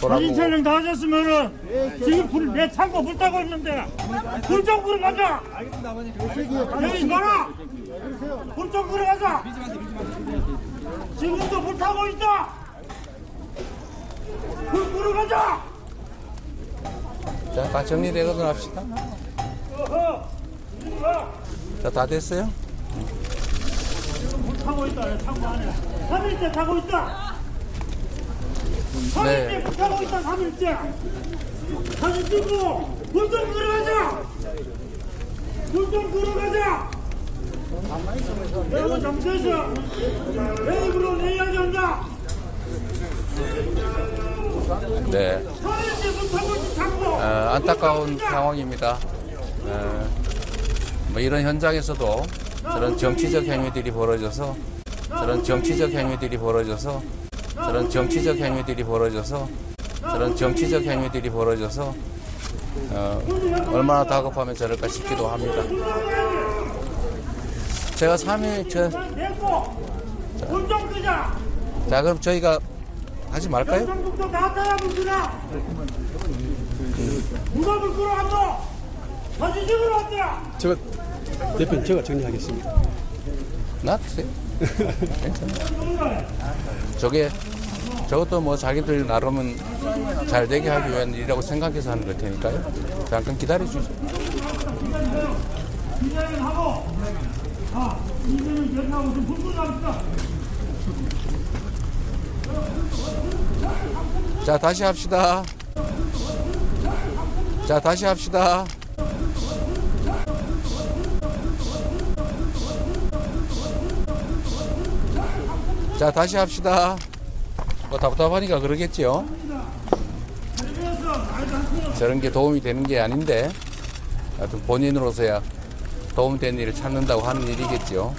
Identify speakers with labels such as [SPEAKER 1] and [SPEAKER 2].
[SPEAKER 1] 사진. 촬영 다 하셨으면은 지금 불, 내 창고 불 타고 있는데 불좀 끌어 가자. 여기 있거라. 불좀 끌어 가자. 지금도 불 타고 있다. 불 끌어 가자.
[SPEAKER 2] 자, 다 정리되거든 합시다. 자, 다 됐어요?
[SPEAKER 1] 불 타고 있다. 내 창고 안에. 3일째 타고 있다. 3일째
[SPEAKER 2] 네.
[SPEAKER 1] 불 타고 있다. 3일째. 사진 찍고 불좀 끌어 가자. 불좀 끌어 가자. 내가 잘못했어. 내 입으로 내 이야기 한다.
[SPEAKER 2] 네.
[SPEAKER 1] 3일째 불 타고 있다. 창고.
[SPEAKER 2] 어, 안타까운 상황입니다. 어, 뭐 이런 현장에서도 저런 정치적 행위들이 벌어져서 저런 정치적 행위들이 벌어져서 저런 정치적 행위들이 벌어져서 저런 정치적 행위들이 벌어져서 어, 얼마나 다급하면 저럴까 싶기도 합니다. 제가 3일 저,
[SPEAKER 1] 끄자.
[SPEAKER 2] 자 그럼 저희가 하지 말까요?
[SPEAKER 3] 제가 대표님 제가 정리하겠습니다.
[SPEAKER 2] 놔두세요. 저게 저것도 뭐 자기들 나름은 잘 되게 하기 위한 일이라고 생각해서 하는 걸 테니까요. 잠깐 기다려
[SPEAKER 1] 합시다.
[SPEAKER 2] 자 다시 합시다. 자 다시 합시다. 자 다시 합시다. 뭐 답답하니까 그러겠지요. 저런 게 도움이 되는 게 아닌데 하여튼 본인으로서야 도움된 일을 찾는다고 하는 일이겠죠.